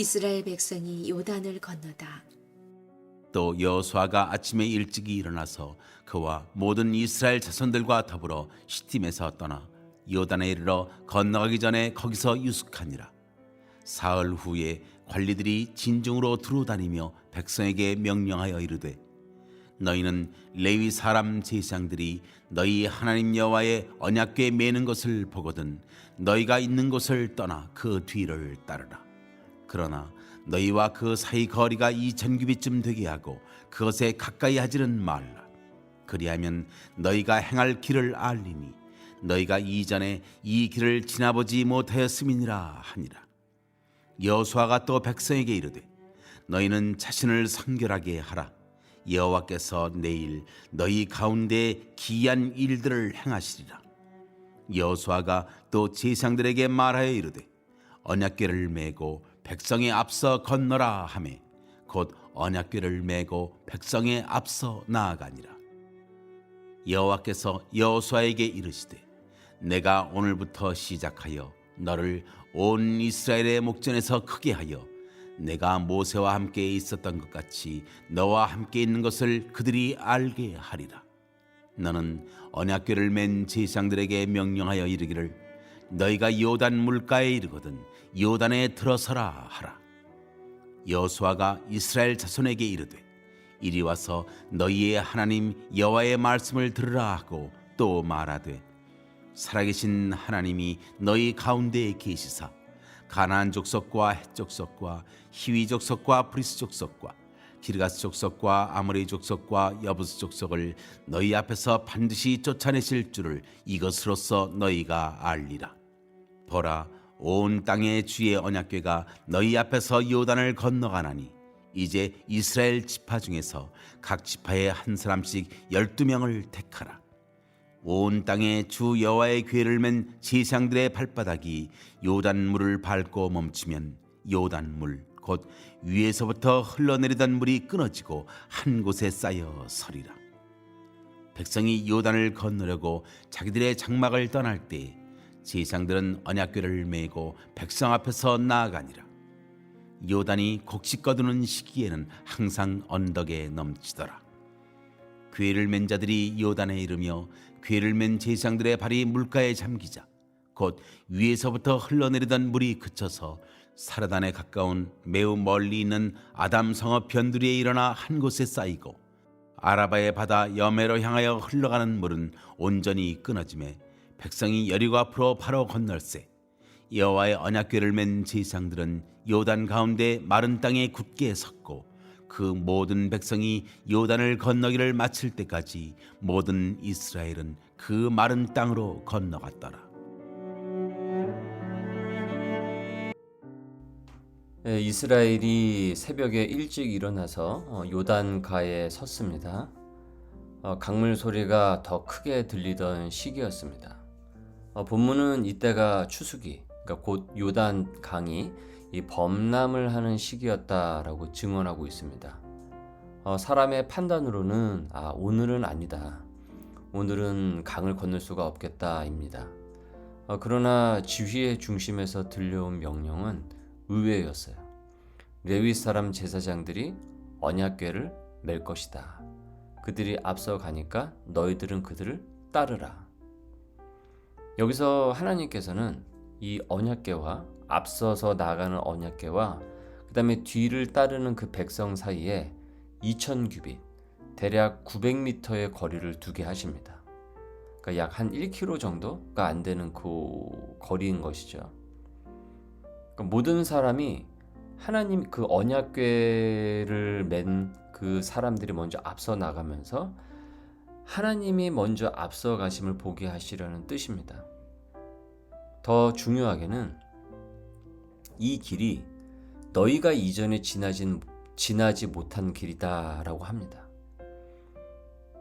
이스라엘 백성이 요단을 건너다. 또 여호수아가 아침에 일찍이 일어나서 그와 모든 이스라엘 자손들과 더불어 시팀에서 떠나 요단에 이르러 건너가기 전에 거기서 유숙하니라. 사흘 후에 관리들이 진중으로 두루다니며 백성에게 명령하여 이르되 너희는 레위 사람 제사장들이 너희 하나님 여호와의 언약궤 매는 것을 보거든 너희가 있는 곳을 떠나 그 뒤를 따르라. 그러나 너희와 그 사이 거리가 이천 규비쯤 되게 하고 그것에 가까이 하지는 말라. 그리하면 너희가 행할 길을 알리니 너희가 이전에 이 길을 지나보지 못하였음이니라 하니라. 여호수아가 또 백성에게 이르되 너희는 자신을 성결하게 하라. 여호와께서 내일 너희 가운데 기이한 일들을 행하시리라. 여호수아가 또 제상들에게 말하여 이르되 언약궤를 메고 백성에 앞서 건너라 하매 곧 언약궤를 메고 백성에 앞서 나아가니라. 여호와께서 여호수아에게 이르시되 내가 오늘부터 시작하여 너를 온 이스라엘의 목전에서 크게 하여 내가 모세와 함께 있었던 것 같이 너와 함께 있는 것을 그들이 알게 하리라. 너는 언약궤를 맨 제사장들에게 명령하여 이르기를 너희가 요단 물가에 이르거든 요단에 들어서라 하라. 여호수아가 이스라엘 자손에게 이르되 이리 와서 너희의 하나님 여호와의 말씀을 들으라 하고 또 말하되 살아계신 하나님이 너희 가운데에 계시사 가나안 족속과 헷 족속과 히위 족속과 브리스 족속과 기르가스 족속과 아모리 족속과 여부스 족속을 너희 앞에서 반드시 쫓아내실 줄을 이것으로써 너희가 알리라. 보라 온 땅의 주의 언약궤가 너희 앞에서 요단을 건너가나니 이제 이스라엘 지파 중에서 각 지파에 한 사람씩 열두 명을 택하라. 온 땅에 주 여호와의 궤를 맨 제상들의 발바닥이 요단 물을 밟고 멈추면 요단 물 곧 위에서부터 흘러내리던 물이 끊어지고 한 곳에 쌓여 서리라. 백성이 요단을 건너려고 자기들의 장막을 떠날 때 제상들은 언약궤를 메고 백성 앞에서 나아가니라. 요단이 곡식 거두는 시기에는 항상 언덕에 넘치더라. 괴를 맨 자들이 요단에 이르며 괴를 맨 제상들의 발이 물가에 잠기자 곧 위에서부터 흘러내리던 물이 그쳐서 사르단에 가까운 매우 멀리 있는 아담 성읍 변두리에 일어나 한 곳에 쌓이고 아라바의 바다 여매로 향하여 흘러가는 물은 온전히 끊어짐에 백성이 여리고 앞으로 바로 건널세 여호와의 언약궤를 맨 제사장들은 요단 가운데 마른 땅에 굳게 섰고 그 모든 백성이 요단을 건너기를 마칠 때까지 모든 이스라엘은 그 마른 땅으로 건너갔더라. 예, 이스라엘이 새벽에 일찍 일어나서 어, 요단가에 섰습니다. 어, 강물 소리가 더 크게 들리던 시기였습니다. 어, 본문은 이때가 추수기, 그러니까 곧 요단 강이 이 범람을 하는 시기였다라고 증언하고 있습니다. 어, 사람의 판단으로는 아 오늘은 아니다. 오늘은 강을 건널 수가 없겠다입니다. 어, 그러나 지휘의 중심에서 들려온 명령은 의외였어요. 레위 사람 제사장들이 언약궤를 맬 것이다. 그들이 앞서 가니까 너희들은 그들을 따르라. 여기서 하나님께서는 이 언약궤와 앞서서 나가는 언약궤와 그 다음에 뒤를 따르는 그 백성 사이에 2천 규빗 대략 900m의 거리를 두게 하십니다. 그러니까 약 한 1km 정도가 안 되는 그 거리인 것이죠. 그러니까 모든 사람이 하나님 그 언약궤를 맨 그 사람들이 먼저 앞서 나가면서 하나님이 먼저 앞서 가심을 보게 하시려는 뜻입니다. 더 중요하게는 이 길이 너희가 이전에 지나진 지나지 못한 길이다라고 합니다.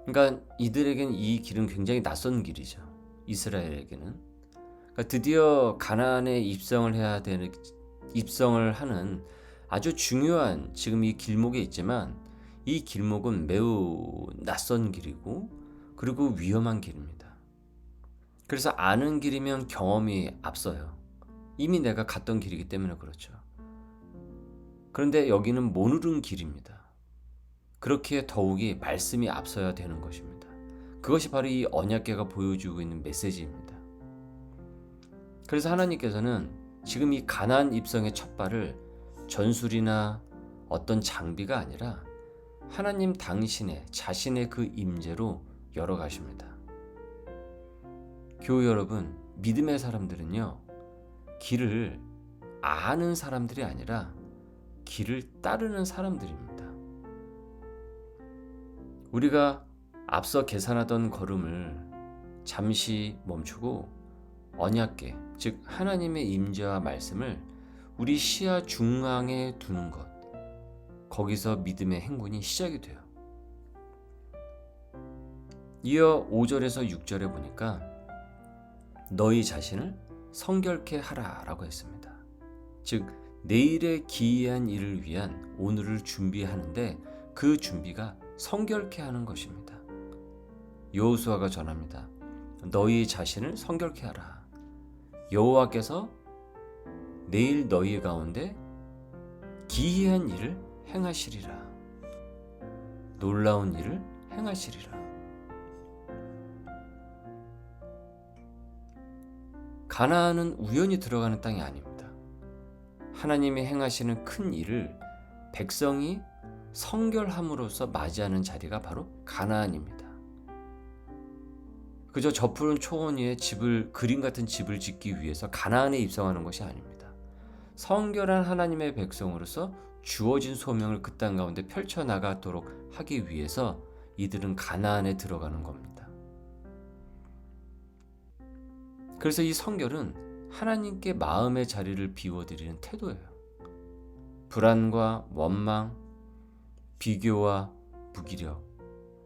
그러니까 이들에겐 이 길은 굉장히 낯선 길이죠. 이스라엘에게는 그러니까 드디어 가나안에 입성을 해야 되는 입성을 하는 아주 중요한 지금 이 길목에 있지만 이 길목은 매우 낯선 길이고 그리고 위험한 길입니다. 그래서 아는 길이면 경험이 앞서요. 이미 내가 갔던 길이기 때문에 그렇죠. 그런데 여기는 못 오른 길입니다. 그렇기에 더욱이 말씀이 앞서야 되는 것입니다. 그것이 바로 이 언약계가 보여주고 있는 메시지입니다. 그래서 하나님께서는 지금 이 가나안 입성의 첫 발을 전술이나 어떤 장비가 아니라 하나님 당신의 자신의 그 임재로 열어 가십니다. 교우 여러분, 믿음의 사람들은요. 길을 아는 사람들이 아니라 길을 따르는 사람들입니다. 우리가 앞서 계산하던 걸음을 잠시 멈추고 언약계, 즉 하나님의 임재와 말씀을 우리 시야 중앙에 두는 것. 거기서 믿음의 행군이 시작이 돼요. 이어 5절에서 6절에 보니까 너희 자신을 성결케 하라라고 했습니다. 즉 내일의 기이한 일을 위한 오늘을 준비하는데 그 준비가 성결케 하는 것입니다. 여호수아가 전합니다. 너희 자신을 성결케 하라. 여호와께서 내일 너희 가운데 기이한 일을 행하시리라. 놀라운 일을 행하시리라. 가나안은 우연히 들어가는 땅이 아닙니다. 하나님이 행하시는 큰 일을 백성이 성결함으로써 맞이하는 자리가 바로 가나안입니다. 그저 저 푸른 초원 위에 집을 그림 같은 집을 짓기 위해서 가나안에 입성하는 것이 아닙니다. 성결한 하나님의 백성으로서 주어진 소명을 그 땅 가운데 펼쳐 나가도록 하기 위해서 이들은 가나안에 들어가는 겁니다. 그래서 이 성결은 하나님께 마음의 자리를 비워드리는 태도예요. 불안과 원망, 비교와 무기력,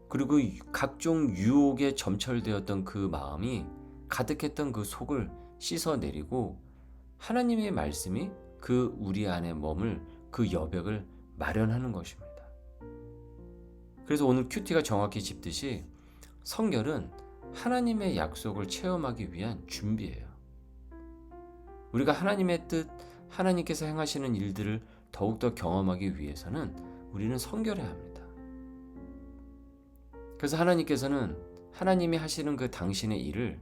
그리고 각종 유혹에 점철되었던 그 마음이 가득했던 그 속을 씻어내리고 하나님의 말씀이 그 우리 안에 머물 그 여백을 마련하는 것입니다. 그래서 오늘 큐티가 정확히 짚듯이 성결은 하나님의 약속을 체험하기 위한 준비예요. 우리가 하나님의 뜻, 하나님께서 행하시는 일들을 더욱더 경험하기 위해서는 우리는 성결해야 합니다. 그래서 하나님께서는 하나님이 하시는 그 당신의 일을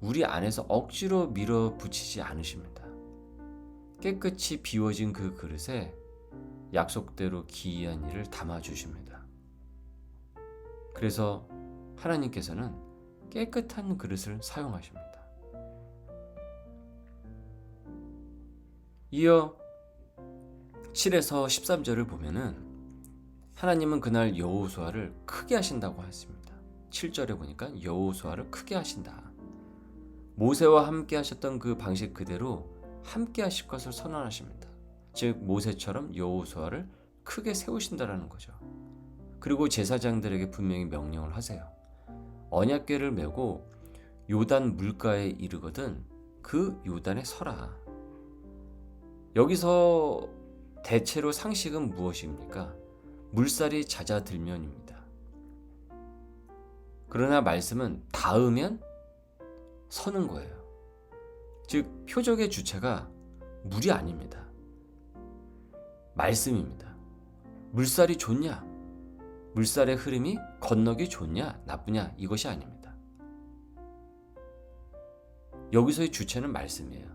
우리 안에서 억지로 밀어붙이지 않으십니다. 깨끗이 비워진 그 그릇에 약속대로 기이한 일을 담아주십니다. 그래서 하나님께서는 깨끗한 그릇을 사용하십니다. 이어 7에서 13절을 보면은 하나님은 그날 여호수아를 크게 하신다고 했습니다. 7절에 보니까 여호수아를 크게 하신다. 모세와 함께 하셨던 그 방식 그대로 함께 하실 것을 선언하십니다. 즉 모세처럼 여호수아를 크게 세우신다라는 거죠. 그리고 제사장들에게 분명히 명령을 하세요. 언약궤를 메고 요단 물가에 이르거든 그 요단에 서라. 여기서 대체로 상식은 무엇입니까? 물살이 잦아들면입니다. 그러나 말씀은 닿으면 서는 거예요. 즉 표적의 주체가 물이 아닙니다. 말씀입니다. 물살이 좋냐? 물살의 흐름이 건너기 좋냐? 나쁘냐? 이것이 아닙니다. 여기서의 주체는 말씀이에요.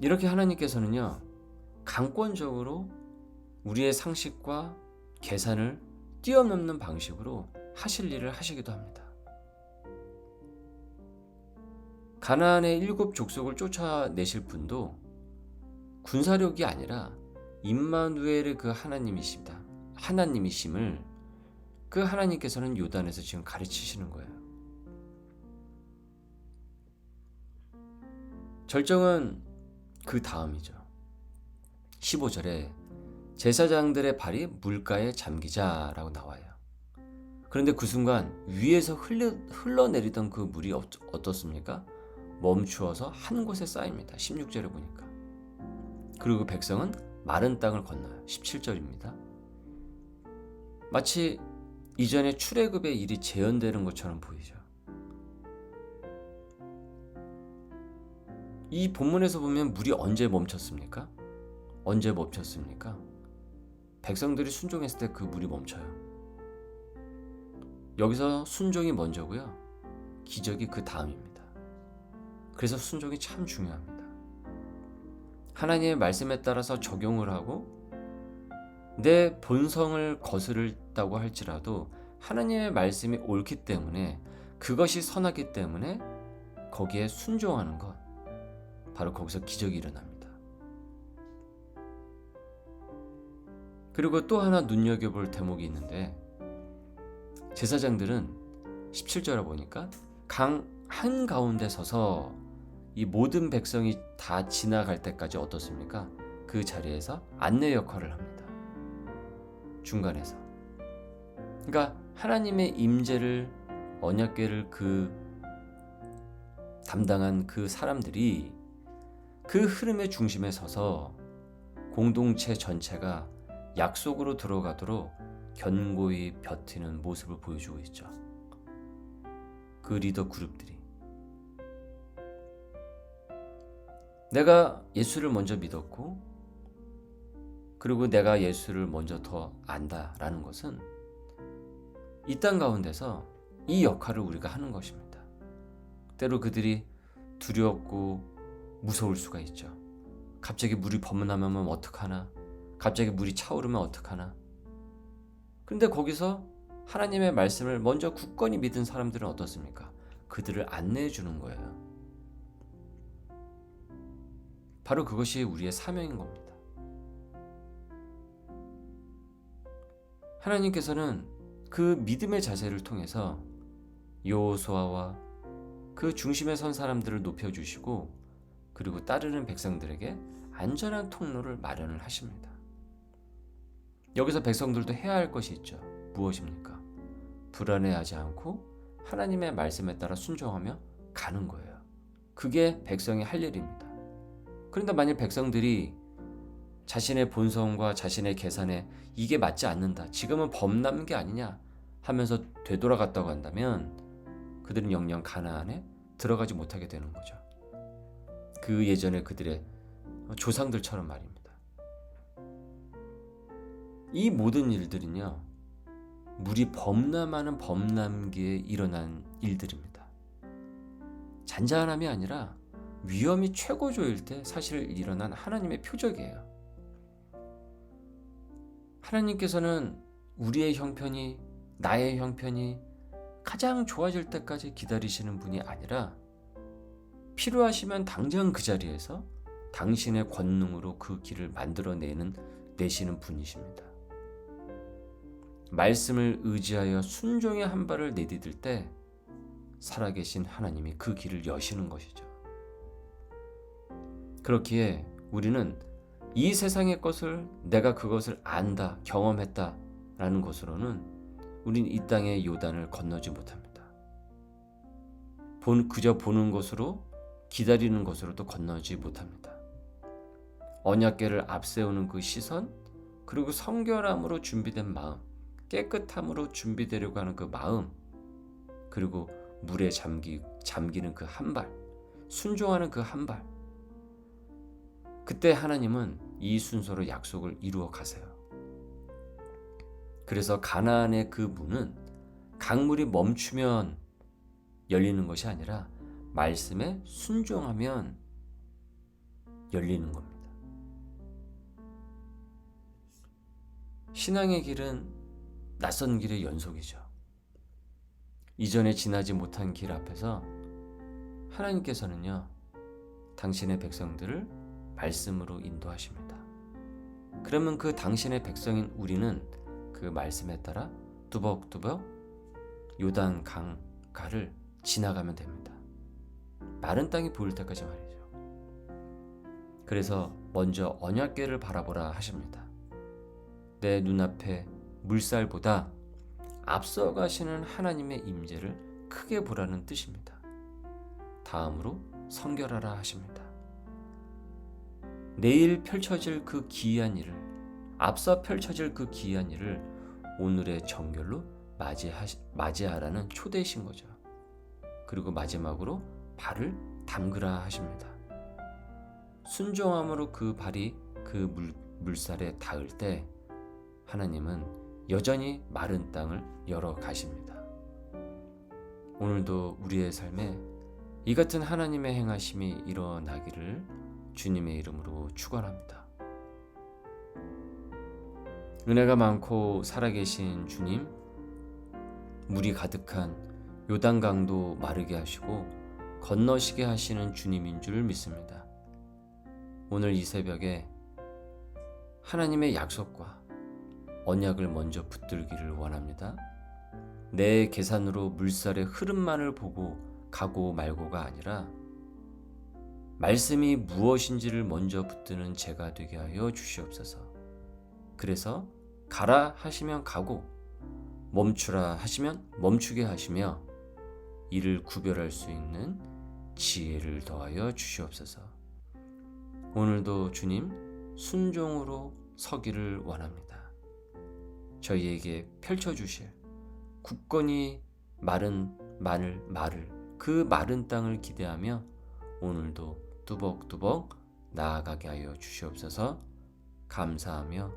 이렇게 하나님께서는요, 강권적으로 우리의 상식과 계산을 뛰어넘는 방식으로 하실 일을 하시기도 합니다. 가나안의 일곱 족속을 쫓아내실 분도 군사력이 아니라 임마누엘의 그 하나님이십니다. 하나님이심을 그 하나님께서는 요단에서 지금 가르치시는 거예요. 절정은 그 다음이죠. 15절에 제사장들의 발이 물가에 잠기자라고 나와요. 그런데 그 순간 위에서 흘러, 흘러내리던 그 물이 어, 어떻습니까? 멈추어서 한 곳에 쌓입니다. 16절에 보니까. 그리고 그 백성은 마른 땅을 건너요. 17절입니다. 마치 이전에 출애굽의 일이 재현되는 것처럼 보이죠. 이 본문에서 보면 물이 언제 멈췄습니까? 언제 멈췄습니까? 백성들이 순종했을 때 그 물이 멈춰요. 여기서 순종이 먼저고요. 기적이 그 다음입니다. 그래서 순종이 참 중요합니다. 하나님의 말씀에 따라서 적용을 하고 내 본성을 거스른다고 할지라도 하나님의 말씀이 옳기 때문에 그것이 선하기 때문에 거기에 순종하는 것 바로 거기서 기적이 일어납니다. 그리고 또 하나 눈여겨볼 대목이 있는데 제사장들은 17절에 보니까 강 한 가운데 서서 이 모든 백성이 다 지나갈 때까지 어떻습니까? 그 자리에서 안내 역할을 합니다. 중간에서. 그러니까 하나님의 임재를 언약궤를 그 담당한 그 사람들이 그 흐름의 중심에 서서 공동체 전체가 약속으로 들어가도록 견고히 버티는 모습을 보여주고 있죠. 그 리더 그룹들이. 내가 예수를 먼저 믿었고, 그리고 내가 예수를 먼저 더 안다라는 것은 이 땅 가운데서 이 역할을 우리가 하는 것입니다. 때로 그들이 두렵고 무서울 수가 있죠. 갑자기 물이 범람하면 어떡하나? 갑자기 물이 차오르면 어떡하나? 그런데 거기서 하나님의 말씀을 먼저 굳건히 믿은 사람들은 어떻습니까? 그들을 안내해 주는 거예요. 바로 그것이 우리의 사명인 겁니다. 하나님께서는 그 믿음의 자세를 통해서 요호수아와 그 중심에 선 사람들을 높여 주시고 그리고 따르는 백성들에게 안전한 통로를 마련을 하십니다. 여기서 백성들도 해야 할 것이 있죠. 무엇입니까? 불안해하지 않고 하나님의 말씀에 따라 순종하며 가는 거예요. 그게 백성이 할 일입니다. 그런데 만약 백성들이 자신의 본성과 자신의 계산에 이게 맞지 않는다. 지금은 범람는 게 아니냐 하면서 되돌아갔다고 한다면 그들은 영영 가나안에 들어가지 못하게 되는 거죠. 그 예전에 그들의 조상들처럼 말입니다. 이 모든 일들은요, 물이 범람하는 범람기에 일어난 일들입니다. 잔잔함이 아니라 위험이 최고조일 때 사실 일어난 하나님의 표적이에요. 하나님께서는 우리의 형편이, 나의 형편이 가장 좋아질 때까지 기다리시는 분이 아니라 필요하시면 당장 그 자리에서 당신의 권능으로 그 길을 만들어내는 내시는 분이십니다. 말씀을 의지하여 순종의 한 발을 내디딜 때 살아계신 하나님이 그 길을 여시는 것이죠. 그렇기에 우리는 이 세상의 것을 내가 그것을 안다, 경험했다 라는 것으로는 우린 이 땅의 요단을 건너지 못합니다. 본, 그저 보는 것으로 기다리는 것으로도 건너지 못합니다. 언약계를 앞세우는 그 시선, 그리고 성결함으로 준비된 마음, 깨끗함으로 준비되려고 하는 그 마음, 그리고 물에 잠기, 잠기는 그 한 발, 순종하는 그 한 발. 그때 하나님은 이 순서로 약속을 이루어 가세요. 그래서 가나안의 그 문은 강물이 멈추면 열리는 것이 아니라 말씀에 순종하면 열리는 겁니다. 신앙의 길은 낯선 길의 연속이죠. 이전에 지나지 못한 길 앞에서 하나님께서는요, 당신의 백성들을 말씀으로 인도하십니다. 그러면 그 당신의 백성인 우리는 그 말씀에 따라 뚜벅뚜벅 요단 강가를 지나가면 됩니다. 마른 땅이 보일 때까지 말이죠. 그래서 먼저 언약궤를 바라보라 하십니다. 내 눈앞에 물살보다 앞서가시는 하나님의 임재를 크게 보라는 뜻입니다. 다음으로 성결하라 하십니다. 내일 펼쳐질 그 기이한 일을 앞서 펼쳐질 그 기이한 일을 오늘의 정결로 맞이하, 맞이하라는 초대이신 거죠. 그리고 마지막으로 발을 담그라 하십니다. 순종함으로 그 발이 그그 물, 물살에 닿을 때 하나님은 여전히 마른 땅을 열어 가십니다. 오늘도 우리의 삶에 이 같은 하나님의 행하심이 일어나기를 주님의 이름으로 축원합니다. 은혜가 많고 살아계신 주님, 물이 가득한 요단강도 마르게 하시고 건너시게 하시는 주님인 줄 믿습니다. 오늘 이 새벽에 하나님의 약속과 언약을 먼저 붙들기를 원합니다. 내 계산으로 물살의 흐름만을 보고 가고 말고가 아니라 말씀이 무엇인지를 먼저 붙드는 제가 되게 하여 주시옵소서. 그래서 가라 하시면 가고 멈추라 하시면 멈추게 하시며 이를 구별할 수 있는 지혜를 더하여 주시옵소서. 오늘도 주님 순종으로 서기를 원합니다. 저희에게 펼쳐 주실 굳건히 마른 마늘 마를 그 마른 땅을 기대하며 오늘도 뚜벅뚜벅 나아가게 하여 주시옵소서. 감사하며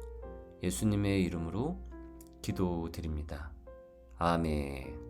예수님의 이름으로 기도드립니다. 아멘.